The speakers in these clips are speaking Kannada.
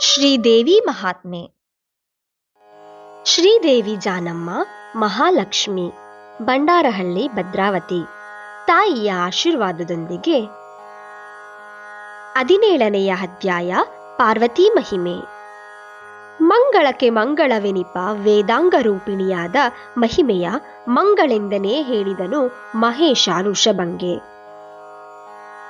ಶ್ರೀದೇವಿ ಮಹಾತ್ಮೆ. ಶ್ರೀದೇವಿ ಜಾನಮ್ಮ, ಮಹಾಲಕ್ಷ್ಮಿ ಬಂಡಾರಹಳ್ಳಿ ಭದ್ರಾವತಿ, ತಾಯಿಯ ಆಶೀರ್ವಾದದೊಂದಿಗೆ ಹದಿನೇಳನೆಯ ಅಧ್ಯಾಯ, ಪಾರ್ವತಿ ಮಹಿಮೆ. ಮಂಗಳಕ್ಕೆ ಮಂಗಳವೆನಿಪ ವೇದಾಂಗ ರೂಪಿಣಿಯಾದ ಮಹಿಮೆಯ ಮಂಗಳೆಂದನೇ ಹೇಳಿದನು ಮಹೇಶ ಋಷಭಂಗೆ.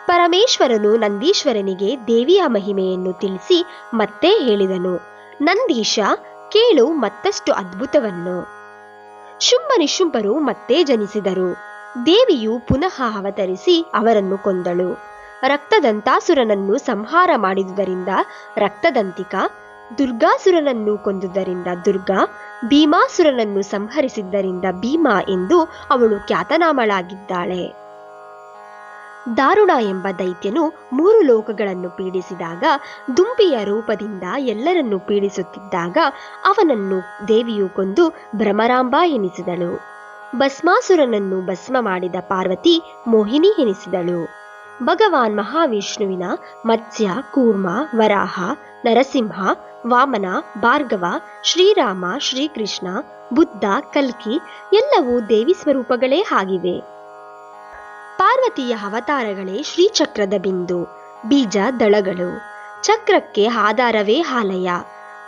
ಪರಮೇಶ್ವರನು ನಂದೀಶ್ವರನಿಗೆ ದೇವಿಯ ಮಹಿಮೆಯನ್ನು ತಿಳಿಸಿ ಮತ್ತೆ ಹೇಳಿದನು, ನಂದೀಶ, ಕೇಳು ಮತ್ತಷ್ಟು ಅದ್ಭುತವನ್ನು ಶುಂಭ ನಿಶುಂಭರು ಮತ್ತೆ ಜನಿಸಿದರು. ದೇವಿಯು ಪುನಃ ಅವತರಿಸಿ ಅವರನ್ನು ಕೊಂದಳು. ರಕ್ತದಂತಾಸುರನನ್ನು ಸಂಹಾರ ಮಾಡಿದುದರಿಂದ ರಕ್ತದಂತಿಕ, ದುರ್ಗಾಸುರನನ್ನು ಕೊಂದುದರಿಂದ ದುರ್ಗಾ, ಭೀಮಾಸುರನನ್ನು ಸಂಹರಿಸಿದ್ದರಿಂದ ಭೀಮಾ ಎಂದು ಅವಳು ಖ್ಯಾತನಾಮಳಾಗಿದ್ದಾಳೆ. ದಾರುಣ ಎಂಬ ದೈತ್ಯನು ಮೂರು ಲೋಕಗಳನ್ನು ಪೀಡಿಸಿದಾಗ, ದುಂಬಿಯ ರೂಪದಿಂದ ಎಲ್ಲರನ್ನು ಪೀಡಿಸುತ್ತಿದ್ದಾಗ ಅವನನ್ನು ದೇವಿಯು ಕೊಂದು ಭ್ರಮರಾಂಬ ಎನಿಸಿದಳು. ಭಸ್ಮಾಸುರನನ್ನು ಭಸ್ಮ ಮಾಡಿದ ಪಾರ್ವತಿ ಮೋಹಿನಿ ಎನಿಸಿದಳು. ಭಗವಾನ್ ಮಹಾವಿಷ್ಣುವಿನ ಮತ್ಸ್ಯ, ಕೂರ್ಮ, ವರಾಹ, ನರಸಿಂಹ, ವಾಮನ, ಭಾರ್ಗವ, ಶ್ರೀರಾಮ, ಶ್ರೀಕೃಷ್ಣ, ಬುದ್ಧ, ಕಲ್ಕಿ ಎಲ್ಲವೂ ದೇವಿ ಸ್ವರೂಪಗಳೇ ಆಗಿವೆ. ಪಾರ್ವತಿಯ ಅವತಾರಗಳೇ ಶ್ರೀಚಕ್ರದ ಬಿಂದು. ಬೀಜ ದಳಗಳು. ಚಕ್ರಕ್ಕೆ ಆಧಾರವೇ ಆಲಯ.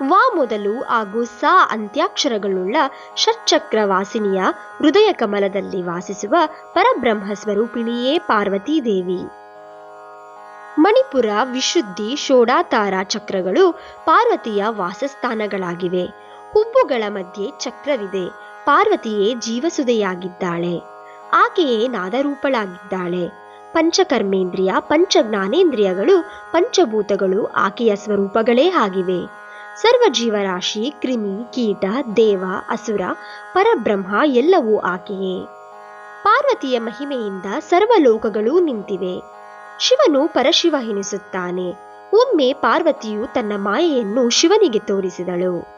ವಾ ಮೊದಲು ಹಾಗೂ ಸಾ ಅಂತ್ಯಾಕ್ಷರಗಳುಳ್ಳ ಷಟ್ಚಕ್ರ ವಾಸಿನಿಯ ಹೃದಯ ಕಮಲದಲ್ಲಿ ವಾಸಿಸುವ ಪರಬ್ರಹ್ಮ ಸ್ವರೂಪಿಣಿಯೇ ಪಾರ್ವತೀ ದೇವಿ. ಮಣಿಪುರ ವಿಶುದ್ಧಿ ಷೋಡಾತಾರ ಚಕ್ರಗಳು ಪಾರ್ವತಿಯ ವಾಸಸ್ಥಾನಗಳಾಗಿವೆ. ಹುಬ್ಬುಗಳ ಮಧ್ಯೆ ಚಕ್ರವಿದೆ. ಪಾರ್ವತಿಯೇ ಜೀವಸುದೆಯಾಗಿದ್ದಾಳೆ. ಆಕೆಯೇ ನಾದರೂಪಳಾಗಿದ್ದಾಳೆ. ಪಂಚಕರ್ಮೇಂದ್ರಿಯ ಪಂಚ ಜ್ಞಾನೇಂದ್ರಿಯಗಳು ಪಂಚಭೂತಗಳು ಆಕೆಯ ಸ್ವರೂಪಗಳೇ ಆಗಿವೆ. ಸರ್ವ ಜೀವರಾಶಿ ಕ್ರಿಮಿ, ಕೀಟ, ದೇವ, ಅಸುರ, ಪರಬ್ರಹ್ಮ ಎಲ್ಲವೂ ಆಕೆಯೇ. ಪಾರ್ವತಿಯ ಮಹಿಮೆಯಿಂದ ಸರ್ವ ಲೋಕಗಳೂ ನಿಂತಿವೆ. ಶಿವನು ಪರಶಿವ ಎನಿಸುತ್ತಾನೆ. ಒಮ್ಮೆ ಪಾರ್ವತಿಯು ತನ್ನ ಮಾಯೆಯನ್ನು ಶಿವನಿಗೆ ತೋರಿಸಿದಳು.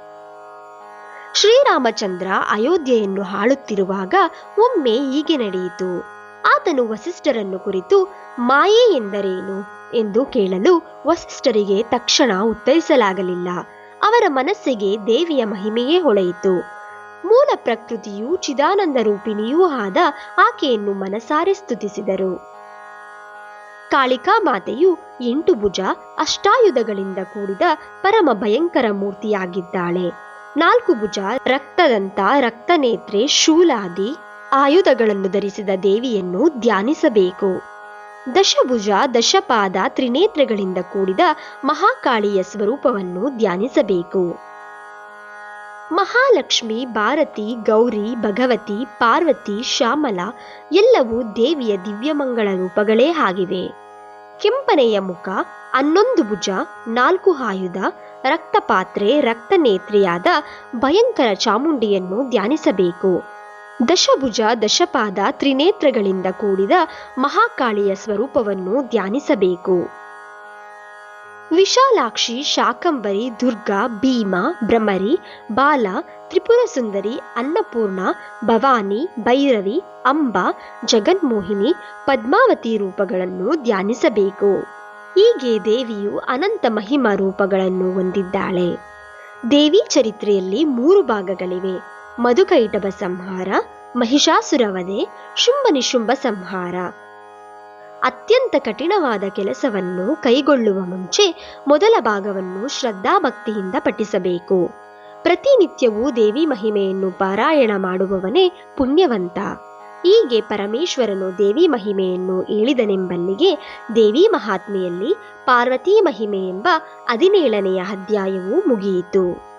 ಶ್ರೀರಾಮಚಂದ್ರ ಅಯೋಧ್ಯೆಯನ್ನು ಆಳುತ್ತಿರುವಾಗ ಒಮ್ಮೆ ಹೀಗೆ ನಡೆಯಿತು. ಆತನು ವಸಿಷ್ಠರನ್ನು ಕುರಿತು, ಮಾಯೆ ಎಂದರೇನು? ಎಂದು ಕೇಳಲು ವಸಿಷ್ಠರಿಗೆ ತಕ್ಷಣ ಉತ್ತರಿಸಲಾಗಲಿಲ್ಲ. ಅವರ ಮನಸ್ಸಿಗೆ ದೇವಿಯ ಮಹಿಮೆಯೇ ಹೊಳೆಯಿತು. ಮೂಲ ಪ್ರಕೃತಿಯೂ ಚಿದಾನಂದ ರೂಪಿಣಿಯೂ ಆದ ಆಕೆಯನ್ನು ಮನಸಾರೆ ಸ್ತುತಿಸಿದರು. ಕಾಳಿಕಾ ಮಾತೆಯು ಎಂಟು ಭುಜ ಅಷ್ಟಾಯುಧಗಳಿಂದ ಕೂಡಿದ ಪರಮ ಭಯಂಕರ ಮೂರ್ತಿಯಾಗಿದ್ದಾಳೆ. ನಾಲ್ಕು ಭುಜ ರಕ್ತದಂತ, ರಕ್ತನೇತ್ರೆ, ಶೂಲಾದಿ ಆಯುಧಗಳನ್ನು ಧರಿಸಿದ ದೇವಿಯನ್ನು ಧ್ಯಾನಿಸಬೇಕು. ದಶಭುಜ, ದಶಪಾದ ತ್ರಿನೇತ್ರಗಳಿಂದ ಕೂಡಿದ ಮಹಾಕಾಳಿಯ ಸ್ವರೂಪವನ್ನು ಧ್ಯಾನಿಸಬೇಕು. ಮಹಾಲಕ್ಷ್ಮಿ, ಭಾರತಿ, ಗೌರಿ, ಭಗವತಿ, ಪಾರ್ವತಿ, ಶ್ಯಾಮಲ ಎಲ್ಲವೂ ದೇವಿಯ ದಿವ್ಯಮಂಗಳ ರೂಪಗಳೇ ಆಗಿವೆ. ಕೆಂಪನೆಯ ಮುಖ, ಹನ್ನೊಂದು ಭುಜ, ನಾಲ್ಕು ಆಯುಧ ರಕ್ತಪಾತ್ರೆ, ರಕ್ತನೇತ್ರಿಯಾದ ಭಯಂಕರ ಚಾಮುಂಡಿಯನ್ನು ಧ್ಯಾನಿಸಬೇಕು. ದಶಭುಜ, ದಶಪಾದ ತ್ರಿನೇತ್ರಗಳಿಂದ ಕೂಡಿದ ಮಹಾಕಾಳಿಯ ಸ್ವರೂಪವನ್ನು ಧ್ಯಾನಿಸಬೇಕು. ವಿಶಾಲಾಕ್ಷಿ, ಶಾಕಂಬರಿ, ದುರ್ಗಾ, ಭೀಮ, ಭ್ರಮರಿ, ಬಾಲ ತ್ರಿಪುರ ಸುಂದರಿ ಅನ್ನಪೂರ್ಣ, ಭವಾನಿ, ಭೈರವಿ, ಅಂಬ, ಜಗನ್ಮೋಹಿನಿ, ಪದ್ಮಾವತಿ ರೂಪಗಳನ್ನು ಧ್ಯಾನಿಸಬೇಕು. ಹೀಗೆ ದೇವಿಯು ಅನಂತ ಮಹಿಮಾ ರೂಪಗಳನ್ನು ಹೊಂದಿದ್ದಾಳೆ. ದೇವಿ ಚರಿತ್ರೆಯಲ್ಲಿ ಮೂರು ಭಾಗಗಳಿವೆ. ಮಧುಕೈಟಭ ಸಂಹಾರ, ಮಹಿಷಾಸುರವಧೆ, ಶುಂಭ ನಿಶುಂಭ ಸಂಹಾರ. ಅತ್ಯಂತ ಕಠಿಣವಾದ ಕೆಲಸವನ್ನು ಕೈಗೊಳ್ಳುವ ಮುಂಚೆ ಮೊದಲ ಭಾಗವನ್ನು ಶ್ರದ್ಧಾಭಕ್ತಿಯಿಂದ ಪಠಿಸಬೇಕು. ಪ್ರತಿನಿತ್ಯವೂ ದೇವಿ ಮಹಿಮೆಯನ್ನು ಪಾರಾಯಣ ಮಾಡುವವನೇ ಪುಣ್ಯವಂತ. ಹೀಗೆ ಪರಮೇಶ್ವರನು ದೇವಿ ಮಹಿಮೆಯನ್ನು ಹೇಳಿದನೆಂಬಲ್ಲಿಗೆ ದೇವಿ ಮಹಾತ್ಮೆಯಲ್ಲಿ ಪಾರ್ವತಿ ಮಹಿಮೆ ಎಂಬ ಹದಿನೇಳನೆಯ ಅಧ್ಯಾಯವು ಮುಗಿಯಿತು.